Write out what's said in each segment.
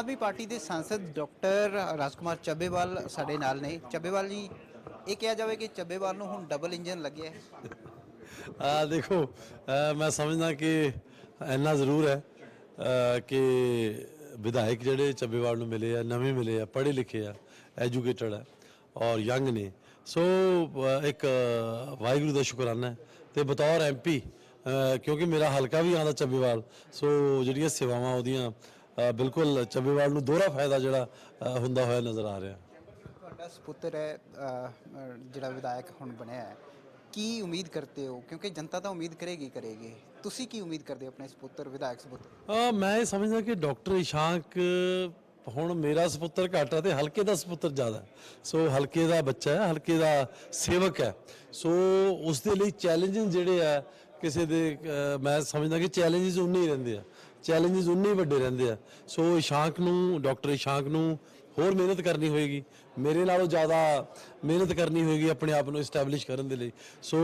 ਆਦਮੀ party ਦੇ ਸੰਸਦ doctor ਰਾਜਕੁਮਾਰ ਚੱਬੇਵਾਲ ਸਾਡੇ ਨਾਲ ਨੇ। ਚੱਬੇਵਾਲ ਜੀ, ਇਹ ਕਿਹਾ ਜਾਵੇ ਕਿ ਚੱਬੇਵਾਲ ਨੂੰ ਹੁਣ ਡਬਲ ਇੰਜਨ ਲੱਗਿਆ ਆ ਦੇਖੋ ਮੈਂ ਸਮਝਦਾ ਕਿ ਇੰਨਾ ਜ਼ਰੂਰ ਹੈ ਕਿ ਵਿਧਾਇਕ ਜਿਹੜੇ ਚੱਬੇਵਾਲ ਨੂੰ ਮਿਲੇ ਆ, ਨਵੇਂ ਮਿਲੇ ਆ, ਪੜ੍ਹੇ ਲਿਖੇ ਆ, ਐਜੂਕੇਟਡ ਆ ਔਰ ਯੰਗ ਨੇ। ਸੋ ਇੱਕ ਵਾਹਿਗੁਰੂ ਦਾ ਸ਼ੁਕਰਾਨਾ ਹੈ ਤੇ ਬਤੌਰ ਐਮਪੀ ਕਿਉਂਕਿ ਮੇਰਾ ਹਲਕਾ ਵੀ ਆਉਂਦਾ ਚੱਬੇਵਾਲ, ਸੋ ਜਿਹੜੀਆਂ ਸੇਵਾਵਾਂ ਉਹਦੀਆਂ ਬਿਲਕੁਲ ਚੱਬੇਵਾਲ ਨੂੰ ਦੋਹਰਾ ਫਾਇਦਾ ਜਿਹੜਾ ਹੁੰਦਾ ਹੋਇਆ ਨਜ਼ਰ ਆ ਰਿਹਾ। ਤੁਹਾਡਾ ਸੁਪੁੱਤਰ ਹੈ ਜਿਹੜਾ ਵਿਧਾਇਕ ਹੁਣ ਬਣਿਆ ਹੈ। ਕੀ ਉਮੀਦ ਕਰਦੇ ਹੋ? ਕਿਉਂਕਿ ਜਨਤਾ ਤਾਂ ਉਮੀਦ ਕਰੇਗੀ ਕਰੇਗੀ। ਤੁਸੀਂ ਕੀ ਉਮੀਦ ਕਰਦੇ ਹੋ ਆਪਣੇ ਸੁਪੁੱਤਰ ਵਿਧਾਇਕ ਸੁਪੁੱਤਰ? ਮੈਂ ਇਹ ਸਮਝਦਾ ਕਿ ਡਾਕਟਰ ਇਸ਼ਾਂਕ ਹੁਣ ਮੇਰਾ ਸੁਪੁੱਤਰ ਘੱਟ ਹੈ ਤੇ ਹਲਕੇ ਦਾ ਸੁਪੁੱਤਰ ਜ਼ਿਆਦਾ। ਸੋ ਹਲਕੇ ਦਾ ਬੱਚਾ ਹੈ ਹਲਕੇ ਦਾ ਸੇਵਕ ਹੈ। ਸੋ ਉਸ ਦੇ ਲਈ ਚੈਲੰਜਸ ਜਿਹੜੇ ਆ ਕਿਸੇ ਦੇ ਮੈਂ ਸਮਝਦਾ ਕਿ ਚੈਲੰਜਸ ਉਨੇ ਹੀ ਰਹਿੰਦੇ ਆ। ਚੈਲੰਜਸ ਉਨੇ ਹੀ ਵੱਡੇ ਰਹਿੰਦੇ ਆ। ਸੋ ਇਸ਼ਾਂਕ ਨੂੰ ਡਾਕਟਰ ਇਸ਼ਾਂਕ ਨੂੰ ਹੋਰ ਮਿਹਨਤ ਕਰਨੀ ਹੋਏਗੀ। ਮੇਰੇ ਨਾਲੋਂ ਜ਼ਿਆਦਾ ਮਿਹਨਤ ਕਰਨੀ ਹੋਏਗੀ ਆਪਣੇ ਆਪ ਨੂੰ ਐਸਟੈਬਲਿਸ਼ ਕਰਨ ਦੇ ਲਈ। ਸੋ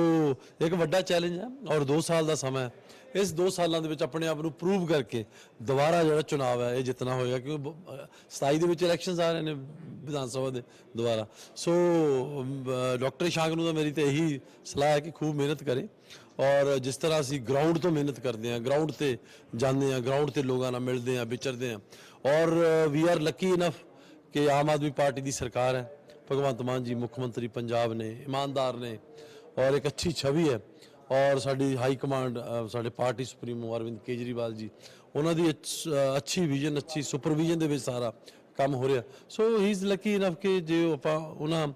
ਇੱਕ ਵੱਡਾ ਚੈਲੰਜ ਹੈ ਔਰ 2 ਸਾਲ ਦਾ ਸਮਾਂ ਹੈ। ਇਸ 2 ਸਾਲਾਂ ਦੇ ਵਿੱਚ ਆਪਣੇ ਆਪ ਨੂੰ ਪ੍ਰੂਵ ਕਰਕੇ ਦੁਬਾਰਾ ਜਿਹੜਾ ਚੁਣਾਵ ਹੈ ਇਹ ਜਿੱਤਣਾ ਹੋਏਗਾ ਕਿਉਂਕਿ ਬ- 27 ਦੇ ਵਿੱਚ ਇਲੈਕਸ਼ਨਸ ਆ ਰਹੇ ਨੇ ਵਿਧਾਨ ਸਭਾ ਦੇ ਦੁਬਾਰਾ। ਸੋ ਡਾਕਟਰ ਸ਼ਾਂਕ ਨੂੰ ਤਾਂ ਮੇਰੀ ਤੇ ਇਹੀ ਸਲਾਹ ਹੈ ਕਿ ਖੂਬ ਮਿਹਨਤ ਕਰੇ ਔਰ ਜਿਸ ਤਰ੍ਹਾਂ ਅਸੀਂ ਗਰਾਊਂਡ ਤੋਂ ਮਿਹਨਤ ਕਰਦੇ ਹਾਂ ਗਰਾਊਂਡ ਤੇ ਜਾਂਦੇ ਹਾਂ ਗਰਾਊਂਡ ਤੇ ਲੋਕਾਂ ਨਾਲ ਮਿਲਦੇ ਹਾਂ, ਵਿਚਰਦੇ ਹਾਂ ਔਰ ਵੀ ਆਰ ਲੱਕੀ ਇਨਫ ਕਿ ਆਮ ਆਦਮੀ ਪਾਰਟੀ ਦੀ ਸਰਕਾਰ ਹੈ, ਭਗਵੰਤ ਮਾਨ ਜੀ ਮੁੱਖ ਮੰਤਰੀ ਪੰਜਾਬ ਨੇ, ਇਮਾਨਦਾਰ ਨੇ ਔਰ ਇੱਕ ਅੱਛੀ ਛਵੀ ਹੈ ਔਰ ਸਾਡੀ ਹਾਈ ਕਮਾਂਡ ਸਾਡੇ ਪਾਰਟੀ ਸੁਪਰੀਮੋ ਅਰਵਿੰਦ ਕੇਜਰੀਵਾਲ ਜੀ, ਉਹਨਾਂ ਦੀ ਅੱਛੀ ਵਿਜ਼ਨ ਅੱਛੀ ਸੁਪਰਵਿਜ਼ਨ ਦੇ ਵਿੱਚ ਸਾਰਾ ਕੰਮ ਹੋ ਰਿਹਾ। So he is lucky enough ਕਿ ਜੇ ਆਪਾਂ ਉਹਨਾਂ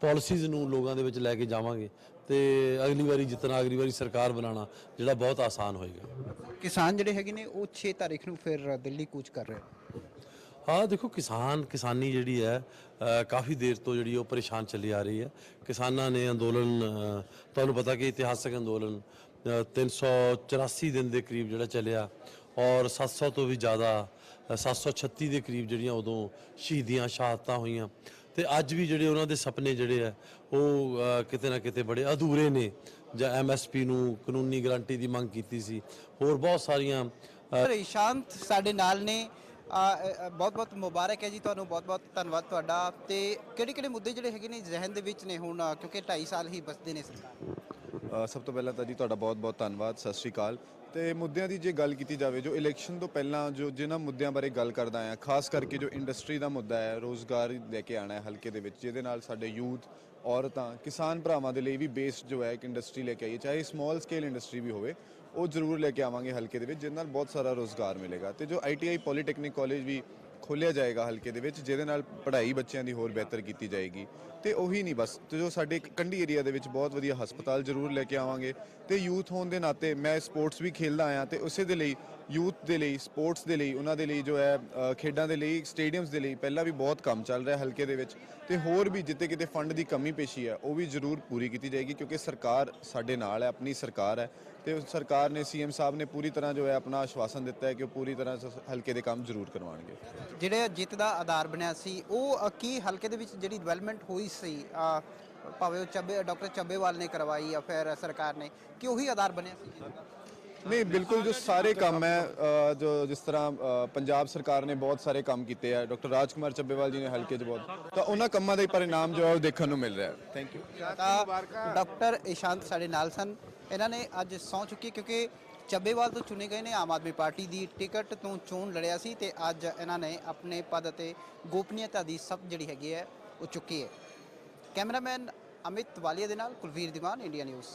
ਪਾਲਿਸੀਜ਼ ਨੂੰ ਲੋਕਾਂ ਦੇ ਵਿੱਚ ਲੈ ਕੇ ਜਾਵਾਂਗੇ, ਤੇ ਅਗਲੀ ਵਾਰੀ ਜਿੱਤਣਾ ਅਗਲੀ ਵਾਰੀ ਸਰਕਾਰ ਬਣਾਉਣਾ, ਜਿਹੜਾ ਬਹੁਤ ਆਸਾਨ ਹੋਏਗਾ। ਕਿਸਾਨ ਜਿਹੜੇ ਹੈਗੇ ਨੇ, ਉਹ 6 ਤਾਰੀਖ ਨੂੰ ਫਿਰ ਦਿੱਲੀ ਕੂਚ ਕਰ ਰਹੇ ਨੇ ਦੇਖੋ ਕਿਸਾਨ ਕਿਸਾਨੀ ਜਿਹੜੀ ਹੈ ਕਾਫੀ ਦੇਰ ਤੋਂ ਜਿਹੜੀ ਉਹ ਪਰੇਸ਼ਾਨ ਚੱਲੀ ਆ ਰਹੀ ਹੈ। ਕਿਸਾਨਾਂ ਨੇ ਅੰਦੋਲਨ ਤੁਹਾਨੂੰ ਪਤਾ ਕਿ ਇਤਿਹਾਸਕ ਅੰਦੋਲਨ ਅ, 384 ਦਿਨ ਦੇ ਕਰੀਬ ਜਿਹੜਾ ਚੱਲਿਆ ਔਰ 700 ਤੋਂ ਵੀ ਜ਼ਿਆਦਾ ਅ, 736 ਦੇ ਕਰੀਬ ਜਿਹੜੀਆਂ ਉਦੋਂ ਸ਼ਹੀਦੀਆਂ ਸ਼ਹਾਦਤਾਂ ਹੋਈਆਂ। ਤੇ ਅੱਜ ਵੀ ਜਿਹੜੇ ਉਹਨਾਂ ਦੇ ਸੁਪਨੇ ਜਿਹੜੇ ਆ ਉਹ ਕਿਤੇ ਨਾ ਕਿਤੇ ਬੜੇ ਅਧੂਰੇ ਨੇ। ਜਾਂ ਐਮਐਸਪੀ ਨੂੰ ਕਾਨੂੰਨੀ ਗਾਰੰਟੀ ਦੀ ਮੰਗ ਕੀਤੀ ਸੀ। ਹੋਰ ਬਹੁਤ ਸਾਰੀਆਂ ਅ, ਸਾਡੇ ਨਾਲ ਨੇ। ਬਹੁਤ ਬਹੁਤ ਮੁਬਾਰਕ ਹੈ ਜੀ ਤੁਹਾਨੂੰ, ਬਹੁਤ ਬਹੁਤ ਧੰਨਵਾਦ ਤੁਹਾਡਾ। ਤੇ ਕਿਹੜੇ ਕਿਹੜੇ ਮੁੱਦੇ ਜਿਹੜੇ ਹੈਗੇ ਨੇ ਜ਼ਿਹਨ ਦੇ ਵਿੱਚ ਨੇ ਹੁਣ, ਕਿਉਂਕਿ 2.5 ਸਾਲ ਹੀ ਬਸਦੇ ਨੇ ਸਰਕਾਰ? ਸਭ ਤੋਂ ਪਹਿਲਾਂ ਤਾਂ ਜੀ ਤੁਹਾਡਾ ਬਹੁਤ-ਬਹੁਤ ਧੰਨਵਾਦ, ਸਤਿ ਸ਼੍ਰੀ ਅਕਾਲ। ਤੇ ਮੁੱਦਿਆਂ ਦੀ ਜੇ ਗੱਲ ਕੀਤੀ ਜਾਵੇ, ਜੋ ਇਲੈਕਸ਼ਨ ਤੋਂ ਪਹਿਲਾਂ ਜੋ ਜਿਨ੍ਹਾਂ ਮੁੱਦਿਆਂ ਬਾਰੇ ਗੱਲ ਕਰਦਾ ਆ ਖਾਸ ਕਰਕੇ ਜੋ ਇੰਡਸਟਰੀ ਦਾ ਮੁੱਦਾ ਹੈ, ਰੋਜ਼ਗਾਰ ਲੈ ਕੇ ਆਣਾ ਹੈ ਹਲਕੇ ਦੇ ਵਿੱਚ, ਜਿਹਦੇ ਨਾਲ ਸਾਡੇ ਯੂਥ, ਔਰਤਾਂ, ਕਿਸਾਨ ਭਰਾਵਾਂ ਦੇ ਲਈ ਵੀ ਬੇਸ ਜੋ ਹੈ ਇੱਕ ਇੰਡਸਟਰੀ ਲੈ ਕੇ ਆਈਏ, ਚਾਹੇ ਸਮਾਲ ਸਕੇਲ ਇੰਡਸਟਰੀ ਵੀ ਹੋਵੇ, ਉਹ ਜ਼ਰੂਰ ਲੈ ਕੇ ਆਵਾਂਗੇ ਹਲਕੇ ਦੇ ਵਿੱਚ, ਜਿਹਦੇ ਨਾਲ ਬਹੁਤ ਸਾਰਾ ਰੋਜ਼ਗਾਰ ਮਿਲੇਗਾ। ਤੇ ਜੋ ਆਈਟੀਆਈ ਪੋਲੀਟੈਕਨਿਕ ਕਾਲਜ ਵੀ ਖੋਲਿਆ ਜਾਏਗਾ ਹਲਕੇ ਦੇ ਵਿੱਚ, ਜਿਹਦੇ ਨਾਲ ਪੜ੍ਹਾਈ ਬੱਚਿਆਂ ਦੀ ਹੋਰ ਬਿਹਤਰ ਕੀਤੀ ਜਾਏਗੀ। ਤੇ ਉਹੀ ਨਹੀਂ ਬਸ, ਤੇ ਜੋ ਸਾਡੇ ਕੰਢੀ ਏਰੀਆ ਦੇ ਵਿੱਚ ਬਹੁਤ ਵਧੀਆ ਹਸਪਤਾਲ ਜ਼ਰੂਰ ਲੈ ਕੇ ਆਵਾਂਗੇ। ਤੇ ਯੂਥ ਹੋਣ ਦੇ ਨਾਤੇ ਮੈਂ ਸਪੋਰਟਸ ਵੀ ਖੇਲਦਾ ਆਇਆ ਤੇ ਉਸੇ ਦੇ ਲਈ ਯੂਥ ਦੇ ਲਈ, ਸਪੋਰਟਸ ਦੇ ਲਈ, ਉਹਨਾਂ ਦੇ ਲਈ ਜੋ ਹੈ ਖੇਡਾਂ ਦੇ ਲਈ, ਸਟੇਡੀਅਮਸ ਦੇ ਲਈ ਪਹਿਲਾਂ ਵੀ ਬਹੁਤ ਕੰਮ ਚੱਲ ਰਿਹਾ ਹਲਕੇ ਦੇ ਵਿੱਚ ਤੇ ਹੋਰ ਵੀ ਜਿੱਤੇ ਕਿਤੇ ਫੰਡ ਦੀ ਕਮੀ ਪੇਸ਼ੀ ਹੈ, ਉਹ ਵੀ ਜ਼ਰੂਰ ਪੂਰੀ ਕੀਤੀ ਜਾਏਗੀ ਕਿਉਂਕਿ ਸਰਕਾਰ ਸਾਡੇ ਨਾਲ ਹੈ, ਆਪਣੀ ਸਰਕਾਰ ਹੈ ਤੇ ਸਰਕਾਰ ਨੇ, ਸੀਐਮ ਸਾਹਿਬ ਨੇ ਪੂਰੀ ਤਰ੍ਹਾਂ ਜੋ ਹੈ ਆਪਣਾ ਆਸ਼ਵਾਸਨ ਦਿੱਤਾ ਹੈ ਕਿ ਉਹ ਪੂਰੀ ਤਰ੍ਹਾਂ ਸ- ਹਲਕੇ ਦੇ ਕੰਮ ਜ਼ਰੂਰ ਕਰਵਾਉਣਗੇ। ਜਿਹੜੇ ਜਿੱਤ ਦਾ ਆਧਾਰ ਬਣਿਆ ਸੀ, ਉਹ ਕੀ ਹਲਕੇ ਦੇ ਵਿੱਚ ਜਿਹੜੀ ਡਿਵੈਲਪਮੈਂਟ ਹੋਈ ਸੀ ਭਾਵੇਂ ਉਹ ਚੱਬੇ, ਡਾਕਟਰ ਚੱਬੇਵਾਲ ਨੇ ਕਰਵਾਈ ਜਾਂ ਫਿਰ ਸਰਕਾਰ ਨੇ, ਕਿ ਉਹੀ ਆਧਾਰ ਬਣਿਆ ਸੀ? ਨਹੀਂ ਬਿਲਕੁਲ ਜੋ ਸਾਰੇ ਕੰਮ ਹੈ ਅ, ਜੋ ਜਿਸ ਤਰ੍ਹਾਂ ਅ, ਪੰਜਾਬ ਸਰਕਾਰ ਨੇ ਬਹੁਤ ਸਾਰੇ ਕੰਮ ਕੀਤੇ ਆ ਡਾਕਟਰ ਰਾਜਕੁਮਾਰ ਚੱਬੇਵਾਲ ਜੀ ਨੇ ਹਲਕੇ 'ਚ ਬਹੁਤ ਤਾਂ ਉਹਨਾਂ ਕੰਮਾਂ ਦਾ ਹੀ ਪਰਿਣਾਮ ਜੋ ਹੈ ਉਹ ਦੇਖਣ ਨੂੰ ਮਿਲ ਰਿਹਾ ਹੈ। ਥੈਂਕ ਯੂ ਤਾਂ ਡਾਕਟਰ ਇਸ਼ਾਂਤ ਸਾਡੇ ਨਾਲ ਸਨ। ਇਹਨਾਂ ਨੇ ਅੱਜ ਸਹੁੰ ਚੁੱਕੀ ਕਿਉਂਕਿ ਚੱਬੇਵਾਲ ਤੋਂ ਚੁਣੇ ਗਏ ਨੇ ਆਮ ਆਦਮੀ ਪਾਰਟੀ ਦੀ ਟਿਕਟ ਤੋਂ ਚੋਣ ਲੜਿਆ ਸੀ ਤੇ ਅੱਜ ਇਹਨਾਂ ਨੇ ਆਪਣੇ ਪਦ ਅਤੇ ਗੋਪਨੀਯਤਾ ਦੀ ਸਭ ਜਿਹੜੀ ਹੈਗੀ ਹੈ ਉਹ ਚੁੱਕੀ ਹੈ। ਕੈਮਰਾਮੈਨ ਅਮਿਤ ਵਾਲੀਆ ਦੇ ਨਾਲ ਕੁਲਵੀਰ ਦੀਵਾਨ ਇੰਡੀਆ ਨਿਊਜ਼।